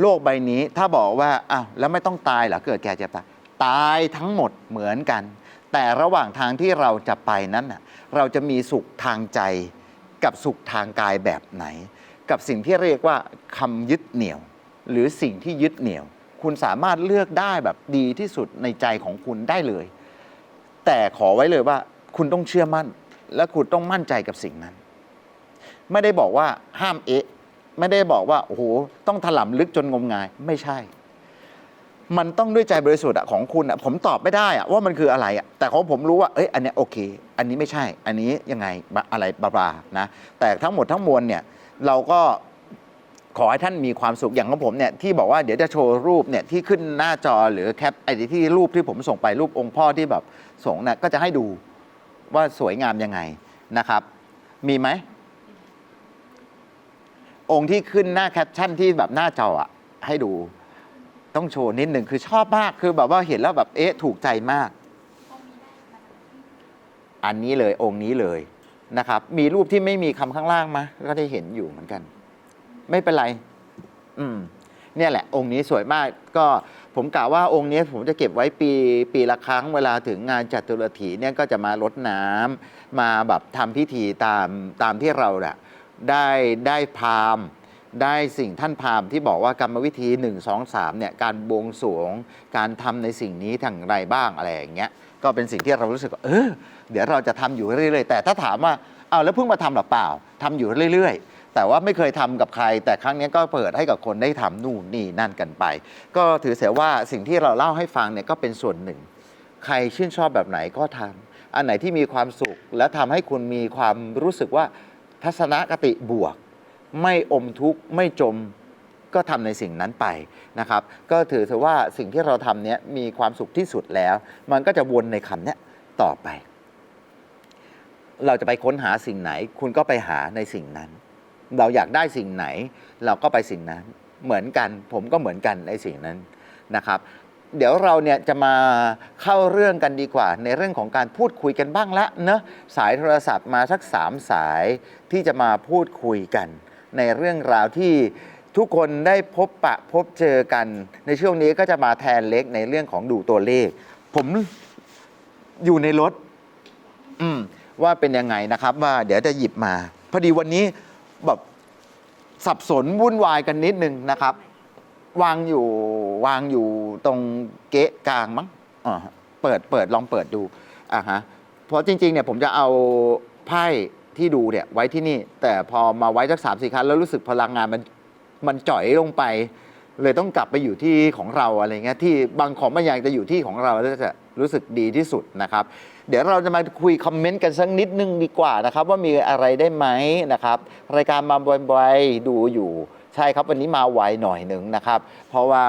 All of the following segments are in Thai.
โลกใบนี้ถ้าบอกว่าอ้าวแล้วไม่ต้องตายเหรอเกิดแก่เจ็บตายตายทั้งหมดเหมือนกัน แต่ระหว่างทางที่เราจะไปนั้นน่ะเราจะมีสุขทางใจ กับสุขทางกายแบบไหน กับสิ่งที่เรียกว่าคำยึดเหนี่ยว หรือสิ่งที่ยึดเหนี่ยว คุณสามารถเลือกได้แบบดีที่สุดในใจของคุณได้เลย แต่ขอไว้เลยว่า คุณต้องเชื่อมั่น และคุณต้องมั่นใจกับสิ่งนั้น ไม่ได้บอกว่าห้ามเอะ ไม่ได้บอกว่าโอ้โหต้องถลำลึกจนงมงายไม่ใช่ มันต้องด้วยใจบริสุทธิ์อะของคุณอะผมตอบไม่ได้อะว่ามันคืออะไรอะแต่ของผมรู้ว่าเอ้ยอันเนี้ยโอเค อันนี้ไม่ใช่ อันนี้ยังไงอะไรบลาๆนะ แต่ทั้งหมดทั้งมวลเนี่ยเราก็ขอให้ท่านมีความสุขอย่างของผมเนี่ยที่บอกว่าเดี๋ยวจะโชว์รูปเนี่ยที่ขึ้นหน้าจอหรือแคปไอ้ที่รูปที่ผมส่งไปรูปองค์พ่อที่แบบส่งน่ะก็จะให้ดูว่าสวยงามยังไงนะครับ มีไหม องค์ที่ขึ้นหน้าแคปชั่นที่แบบหน้าจออะให้ดู ต้องโชว์นิดหนึ่งคือชอบมากคือแบบว่าเห็นแล้วแบบเอ๊ะถูกใจมาก อันนี้เลยองค์นี้เลยนะครับ มีรูปที่ไม่มีคำข้างล่างมาก็ได้เห็นอยู่เหมือนกัน ไม่เป็นไร อืม เนี่ยแหละ องค์นี้สวยมาก ก็ผมกล่าวว่าองค์นี้ผมจะเก็บไว้ปีปีละครั้งเวลาถึงงานจัตุรถีเนี่ยก็จะมารดน้ำมาแบบทำพิธีตามตามที่เราเนี่ย ได้ได้พราหมณ์ได้สิ่งท่านพราหมณ์ที่บอกว่ากรรมวิธี 1 2 3เนี่ยการบวงสรวงการทำในสิ่งนี้ทางไรบ้างอะไรอย่างเงี้ยก็เป็นสิ่งที่เรารู้สึกว่าเออเดี๋ยวเราจะทำอยู่เรื่อยๆ แต่ถ้าถามว่าเอาแล้วเพิ่งมาทำหรือเปล่าทำอยู่เรื่อยๆ แต่ว่าไม่เคยทำกับใคร แต่ครั้งนี้ก็เปิดให้กับคนได้ทำนู่นนี่นั่นกันไป ก็ถือเสียว่าสิ่งที่เราเล่าให้ฟังเนี่ยก็เป็นส่วนหนึ่ง ใครชื่นชอบแบบไหนก็ทำอันไหนที่มีความสุข และทำให้คุณมีความรู้สึกว่า ทัศนคติบวก ไม่อมทุกข์ไม่จมก็ทำในสิ่งนั้นไปนะครับ ก็ถือเถอว่าสิ่งที่เราทำเนี้ยมีความสุขที่สุดแล้ว มันก็จะวนในคำเนี้ยต่อไป เราจะไปค้นหาสิ่งไหน คุณก็ไปหาในสิ่งนั้น เราอยากได้สิ่งไหน เราก็ไปสิ่งนั้น เหมือนกัน ผมก็เหมือนกันในสิ่งนั้นนะครับ เดี๋ยวเราเนี่ยจะมาเข้าเรื่องกันดีกว่า ในเรื่องของการพูดคุยกันบ้างละเนอะสายโทรศัพท์มาสักสามสายที่จะมาพูดคุยกัน ในเรื่องราวที่ทุกคนได้พบปะพบเจอกัน ในช่วงนี้ก็จะมาแทนเล็กในเรื่องของดูตัวเลข ผมอยู่ในรถ อืม ว่าเป็นยังไงนะครับ ว่าเดี๋ยวจะหยิบมา พอดีวันนี้แบบสับสนวุ่นวายกันนิดนึงนะครับ วางอยู่วางอยู่ตรงเก๊ะกลางมั้งอ่าฮะเปิดเปิดลองเปิดดูอ่าฮะเพราะจริงๆเนี่ยผมจะเอาไพ่ที่ดูเนี่ยไว้ที่นี่ แต่พอมาไว้สักสามสี่ครั้งแล้วรู้สึกพลังงานมันมันจ่อยลงไป เลยต้องกลับไปอยู่ที่ของเราอะไรเงี้ยที่บางของบางอย่างจะอยู่ที่ของเราแล้วจะรู้สึกดีที่สุดนะครับ เดี๋ยวเราจะมาคุยคอมเมนต์กันสักนิดนึงดีกว่านะครับ ว่ามีอะไรได้ไหมนะครับ รายการมาบ่อยๆดูอยู่ ใช่ครับวันนี้มาไวหน่อยหนึ่งนะครับ เพราะว่า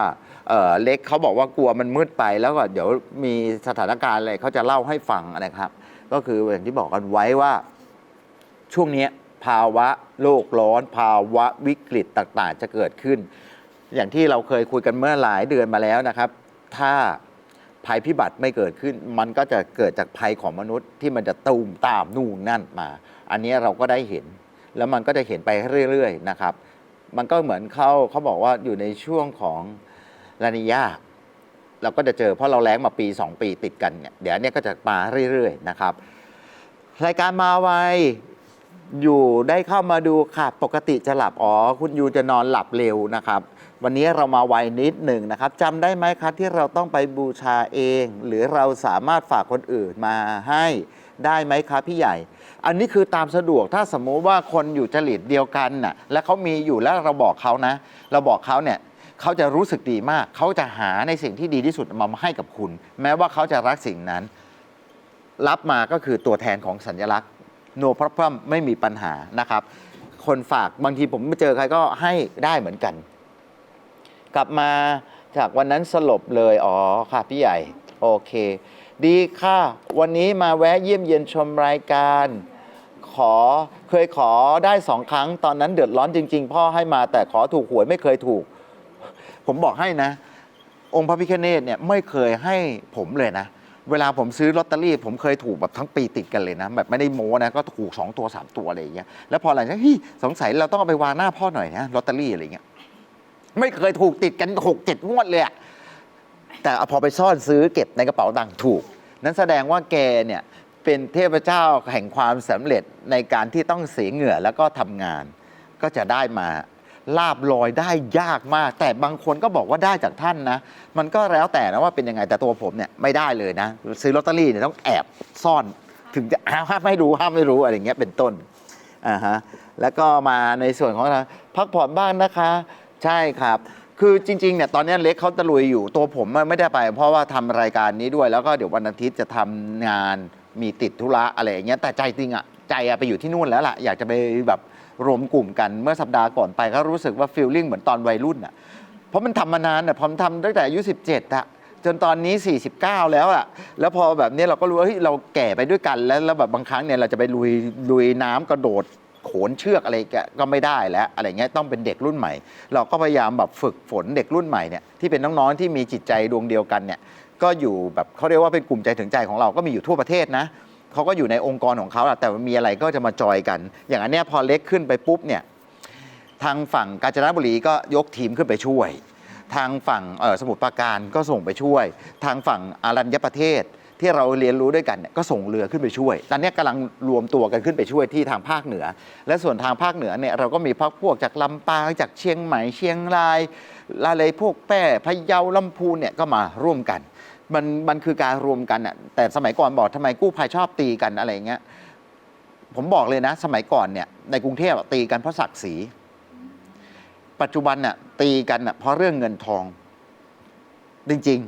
เอ่อเล็กเขาบอกว่ากลัวมันมืดไปแล้วก็เดี๋ยวมีสถานการณ์อะไรเขาจะเล่าให้ฟังนะครับ ก็คืออย่างที่บอกกันไว้ว่าช่วงเนี้ยภาวะโลกร้อน ภาวะวิกฤตต่างๆ จะเกิดขึ้น อย่างที่เราเคยคุยกันเมื่อหลายเดือนมาแล้วนะครับ ถ้าภัยพิบัติไม่เกิดขึ้น มันก็จะเกิดจากภัยของมนุษย์ที่มันจะตูมตามนู่นนั่นมา อันนี้เราก็ได้เห็น แล้วมันก็จะเห็นไปเรื่อยๆนะครับ มันก็เหมือนเขาเขาบอกว่าอยู่ในช่วงของลานิยาเราก็จะเจอเพราะเราแล้งมาปี 2 ปีติดกันเนี่ยเดี๋ยวนเนี้ยก็จะมาเรื่อยๆนะครับ รายการมาไวอยู่ได้เข้ามาดูค่ะ ปกติจะหลับ อ๋อ คุณยูจะนอนหลับเร็วนะครับ วันนี้เรามาไวนิดหนึ่งนะครับจำได้ไหมครับที่เราต้องไปบูชาเอง หรือเราสามารถฝากคนอื่นมาให้ ได้ไหมครับพี่ใหญ่ อันนี้คือตามสะดวกถ้าสมมุติว่าคนอยู่จริตเดียวกันน่ะและเขามีอยู่แล้วเราบอกเขานะ เราบอกเขาเนี่ยเขาจะรู้สึกดีมาก เขาจะหาในสิ่งที่ดีที่สุดมาให้กับคุณ แม้ว่าเขาจะรักสิ่งนั้น รับมาก็คือตัวแทนของสัญลักษณ์ no problem ไม่มีปัญหานะครับ คนฝากบางทีผมไม่เจอใครก็ให้ได้เหมือนกัน กลับมาจากวันนั้นสลบเลย อ๋อค่ะพี่ใหญ่ โอเค ดีค่ะ วันนี้มาแวะเยี่ยมเยียนชมรายการ ขอเคยขอได้สองครั้งตอนนั้นเดือดร้อนจริง ๆ พ่อให้มาแต่ขอถูกหวยไม่เคยถูก ผมบอกให้นะ องค์พระพิฆเนศเนี่ยไม่เคยให้ผมเลยนะ เวลาผมซื้อลอตเตอรี่ ผมเคยถูกแบบทั้งปีติดกันเลยนะ แบบไม่ได้โม้นะก็ถูก2ตัว 3 ตัวอะไรอย่างเงี้ยแล้วพอหลังจากนั้นเฮ้ยสงสัยเราต้องเอาไปวางหน้าพ่อหน่อยนะลอตเตอรี่อะไรเงี้ยไม่เคยถูกติดกันหกเจ็ดงวดเลยอะ แต่พอไปซ่อนซื้อเก็บในกระเป๋าตังค์ถูก นั้นแสดงว่าแกเนี่ยเป็นเทพเจ้าแห่งความสำเร็จในการที่ต้องเสียเหงื่อแล้วก็ทำงาน ก็จะได้มาลาบลอยได้ยากมาก แต่บางคนก็บอกว่าได้จากท่านนะ มันก็แล้วแต่นะว่าเป็นยังไงแต่ตัวผมเนี่ยไม่ได้เลยนะ ซื้อลอตเตอรี่เนี่ยต้องแอบซ่อนถึงจะห้ามไม่รู้ห้ามไม่รู้อะไรอย่างเงี้ยเป็นต้นอ่าฮะแล้วก็มาในส่วนของเราพักผ่อนบ้างนะคะ ใช่ครับ คือจริงๆเนี่ยตอนนี้เล็กเขาตะลุยอยู่ตัวผมไม่ได้ไป เพราะว่าทำรายการนี้ด้วยแล้วก็เดี๋ยววันอาทิตย์จะทำงานมีติดธุระอะไรอย่างเงี้ยแต่ใจจริงอะใจอะไปอยู่ที่นู่นแล้วล่ะ อยากจะไปแบบรวมกลุ่มกันเมื่อสัปดาห์ก่อนไปก็รู้สึกว่าฟีลลิ่งเหมือนตอนวัยรุ่นอะเพราะมันทำมานานอะผมทำตั้งแต่อายุ17อะจนตอนนี้ 49 แล้วอะแล้วพอแบบนี้เราก็รู้ว่าเฮ้ยเราแก่ไปด้วยกันแล้วแล้วแบบบางครั้งเนี่ยเราจะไปลุยลุยน้ำกระโดด โขนเชือกอะไรแกก็ไม่ได้แล้วอะไรเงี้ยต้องเป็นเด็กรุ่นใหม่ เราก็พยายามแบบฝึกฝนเด็กรุ่นใหม่เนี่ยที่เป็นน้องๆที่มีจิตใจดวงเดียวกันเนี่ยก็อยู่แบบเขาเรียกว่าเป็นกลุ่มใจถึงใจของเราก็มีอยู่ทั่วประเทศนะเขาก็อยู่ในองค์กรของเขาแหละแต่มีอะไรก็จะมาจอยกัน อย่างอันเนี้ยพอเล็กขึ้นไปปุ๊บเนี่ยทางฝั่งกาญจนบุรีก็ยกทีมขึ้นไปช่วย ทางฝั่งสมุทรปราการก็ส่งไปช่วย ทางฝั่งอารัญญประเทศ ที่เราเรียนรู้ด้วยกันเนี่ยก็ส่งเรือขึ้นไปช่วย ตอนนี้กำลังรวมตัวกันขึ้นไปช่วยที่ทางภาคเหนือ และส่วนทางภาคเหนือเนี่ยเราก็มีพักพวกจากลำปางจากเชียงใหม่เชียงรายอะไรพวกแป้พะเยาลำพูนเนี่ยก็มาร่วมกันมันมันคือการรวมกันอะแต่สมัยก่อนบอกทำไมกู้ภัยชอบตีกันอะไรเงี้ยผมบอกเลยนะ สมัยก่อนเนี่ยในกรุงเทพตีกันเพราะศักดิ์ศรีปัจจุบันน่ะตีกันน่ะเพราะเรื่องเงินทอง จริง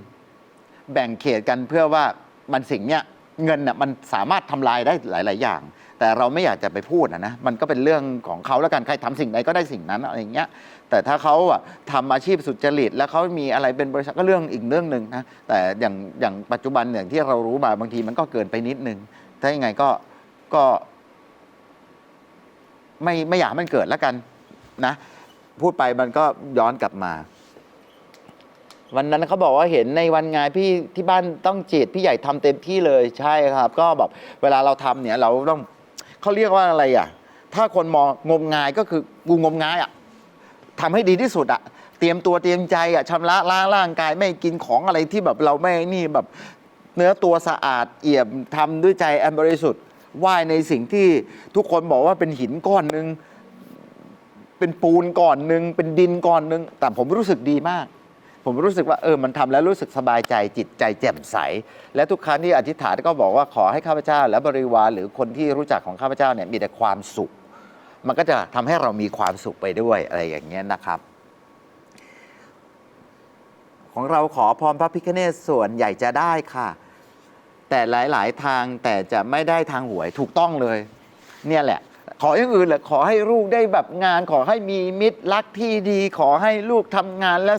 ๆ แบ่งเขตกันเพื่อว่า มันสิ่งเนี้ยเงินน่ะมันสามารถทำลายได้หลาย ๆ อย่าง แต่เราไม่อยากจะไปพูดนะนะมันก็เป็นเรื่องของเขาแล้วกันใครทำสิ่งใดก็ได้สิ่งนั้นอะไรอย่างเงี้ยแต่ถ้าเขาอะทำอาชีพสุจริต แล้วเขามีอะไรเป็นบริษัทก็เรื่องอีกเรื่องหนึ่งนะแต่อย่างอย่างปัจจุบันอย่างที่เรารู้มาบางทีมันก็เกินไปนิดนึงถ้ายังไงก็ก็ ไม่ไม่อยากให้มันเกิดแล้วกันนะ พูดไปมันก็ย้อนกลับมา วันนั้นเขาบอกว่าเห็นในวันงานพี่ที่บ้านต้องจีดพี่ใหญ่ทำเต็มที่เลยใช่ครับ ก็แบบเวลาเราทำเนี่ยเราต้องเขาเรียกว่าอะไรอะ ถ้าคนมองงมงายก็คือกูงมงายอะทำให้ดีที่สุดอะเตรียมตัวเตรียมใจอะชำระล้างร่างกายไม่กินของอะไรที่แบบเราไม่นี่แบบเนื้อตัวสะอาดเอี่ยมทำด้วยใจอันบริสุทธิ์ไหว้ในสิ่งที่ทุกคนบอกว่าเป็นหินก้อนหนึ่งเป็นปูนก่อนหนึ่งเป็นดินก่อนหนึ่งแต่ผมรู้สึกดีมาก ผมรู้สึกว่าเออมันทำแล้วรู้สึกสบายใจจิตใจแจ่มใส และทุกครั้งที่อธิษฐานก็บอกว่าขอให้ข้าพเจ้า และบริวารหรือคนที่รู้จักของข้าพเจ้าเนี่ยมีแต่ความสุข มันก็จะทำให้เรามีความสุขไปด้วยอะไรอย่างเงี้ยนะครับ ของเราขอพรพระพิฆเนศส่วนใหญ่จะได้ค่ะ แต่หลาย ๆ ทางแต่จะไม่ได้ทางหวยถูกต้องเลย เนี่ยแหละ ขออย่างอื่นแหละขอให้ลูกได้แบบงาน ขอให้มีมิตรรักที่ดี ขอให้ลูกทำงานและ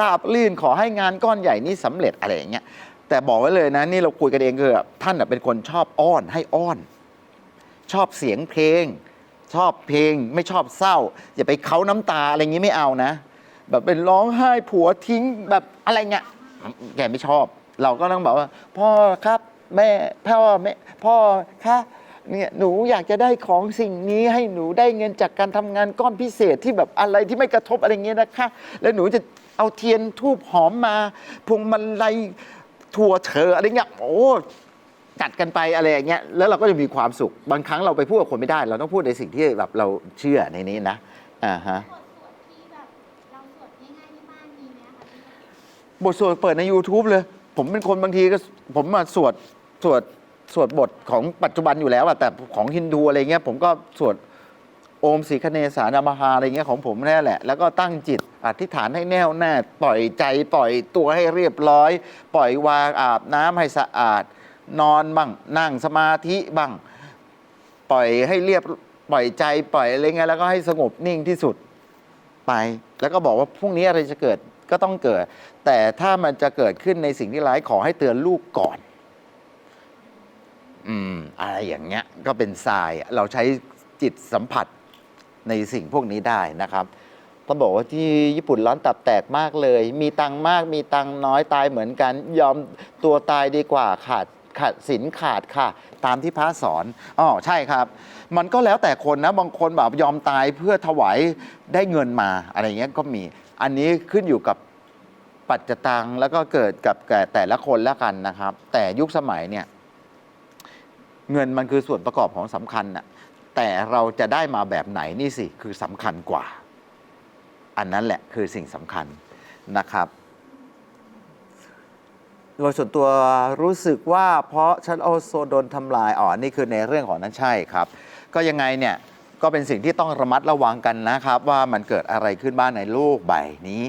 ลาบลื่น ขอให้งานก้อนใหญ่นี้สำเร็จอะไรอย่างเงี้ยแต่บอกไว้เลยนะนี่เราคุยกันเองคือแบบท่านน่ะเป็นคนชอบอ้อนให้อ้อน ชอบเสียงเพลง ชอบเพลงไม่ชอบเศร้า อย่าไปเค้าน้ำตาอะไรอย่างงี้ไม่เอานะ แบบเป็นร้องไห้ผัวทิ้งแบบอะไรเงี้ยแกไม่ชอบ เราก็ต้องบอกว่า พ่อครับแม่พ่อแม่พ่อคะ เนี่ยหนูอยากจะได้ของสิ่งนี้ให้หนูได้เงินจากการทำงานก้อนพิเศษที่แบบอะไรที่ไม่กระทบอะไรเงี้ยนะคะ แล้วหนูจะเอาเทียนทูบหอมมา พวงมาลัยถั่วเธออะไรเงี้ยโอ้ จัดกันไปอะไรอย่างเงี้ยแล้วเราก็จะมีความสุข บางครั้งเราไปพูดกับคนไม่ได้ เราต้องพูดในสิ่งที่แบบเราเชื่อในนี้นะอ่าฮะ บทสวดที่แบบเราสวดง่ายๆที่บ้านมีไหมคะพี่ บทสวดเปิดใน YouTube เลย ผมเป็นคนบางทีก็ผมมาสวด สวด สวดบทของปัจจุบันอยู่แล้วอะแต่ของฮินดูอะไรเงี้ยผมก็สวดโอมสีคเนสานามหาอะไรเงี้ยของผมแน่แหละ แล้วก็ตั้งจิตอธิษฐานให้แน่วแน่ปล่อยใจปล่อยตัวให้เรียบร้อย ปล่อยวางอาบน้ำให้สะอาด นอนบ้างนั่งสมาธิบ้าง ปล่อยให้เรียบปล่อยใจปล่อยอะไรเงี้ยแล้วก็ให้สงบนิ่งที่สุดไป แล้วก็บอกว่าพรุ่งนี้อะไรจะเกิดก็ต้องเกิด แต่ถ้ามันจะเกิดขึ้นในสิ่งที่ร้ายขอให้เตือนลูกก่อน อะไรอย่างเงี้ยก็เป็นทรายเราใช้จิตสัมผัสในสิ่งพวกนี้ได้นะครับต้องบอกว่าที่ญี่ปุ่นร้อนตับแตกมากเลย มีตังมากมีตังน้อยตายเหมือนกัน ยอมตัวตายดีกว่าขาดขาดสินขาดค่ะ ตามที่พระสอนอ๋อใช่ครับ มันก็แล้วแต่คนนะบางคนแบบยอมตายเพื่อถวายได้เงินมาอะไรเงี้ยก็มี อันนี้ขึ้นอยู่กับปัจจตังแล้วก็เกิดกับแก่แต่ละคนแล้วกันนะครับ แต่ยุคสมัยเนี่ย เงินมันคือส่วนประกอบของสำคัญน่ะแต่เราจะได้มาแบบไหนนี่สิคือสำคัญกว่า อันนั้นแหละคือสิ่งสำคัญนะครับ โดยส่วนตัวรู้สึกว่าเพราะฉันโอโซโดนทำลายอ๋อนี่คือในเรื่องของนั้นใช่ครับ ก็ยังไงเนี่ยก็เป็นสิ่งที่ต้องระมัดระวังกันนะครับ ว่ามันเกิดอะไรขึ้นบ้างในโลกใบนี้